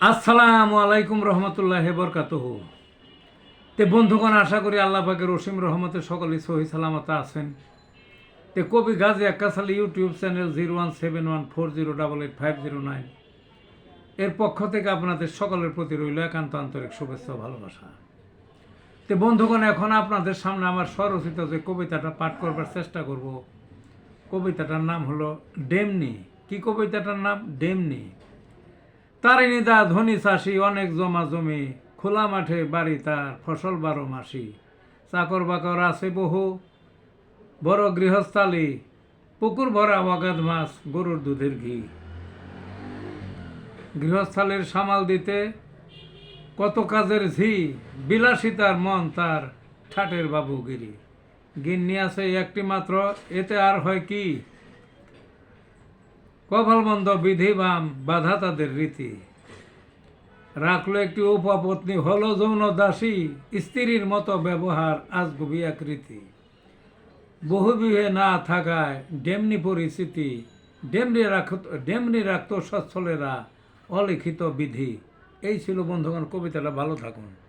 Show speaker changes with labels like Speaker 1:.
Speaker 1: আসসালামু আলাইকুম রহমতুল্লাহ বরকাতহ। তে বন্ধুগণ, আশা করি আল্লাহ পাকের রসিম রহমতে সকলেই সহি সালামত আছেন। তে কবি Gazi Akkasali YouTube channel zero one seven one four zero double eight five zero nine. এর পক্ষ থেকে আপনাদের সকলের প্রতি রইল একান্ত আন্তরিক শুভেচ্ছা ভালোবাসা। তে বন্ধুগণ, এখন আপনাদের সামনে আমার স্বরচিত যে কবিতাটা পাঠ করবার চেষ্টা করব, কবিতাটার নাম হলো ডেমনি। কি কবিতাটার নাম? ডেমনি। তারিণী দা ধনী চাষি, অনেক জমা জমি, খোলা মাঠে বাড়ি তার, ফসল বারো মাসি। চাকর বাকর আছে বহু, বড় গৃহস্থালী, পুকুর ভরা অগাধ মাছ, গরুর দুধের ঘি। গৃহস্থালীর সামাল দিতে কত কাজের ঝি বিলাসিতার মন তার ঠাটের বাবুগিরি। গিন্নি আছে একটি মাত্র, এতে আর হয় কি? কপালবন্ধ বিধিবাম বাধা তাদের রীতি। রাখল একটি উপপত্নী হলো যৌন দাসী, স্ত্রীর মতো ব্যবহার আজগুবি এক রীতি বহুবিহে না থাকায় ডেমনি পরিস্থিতি ডেমনি রাখত ডেমনি রাখত সচ্ছলেরা অলিখিত বিধি। এই ছিল বন্ধুগণ, কবিতাটা ভালো থাকুন।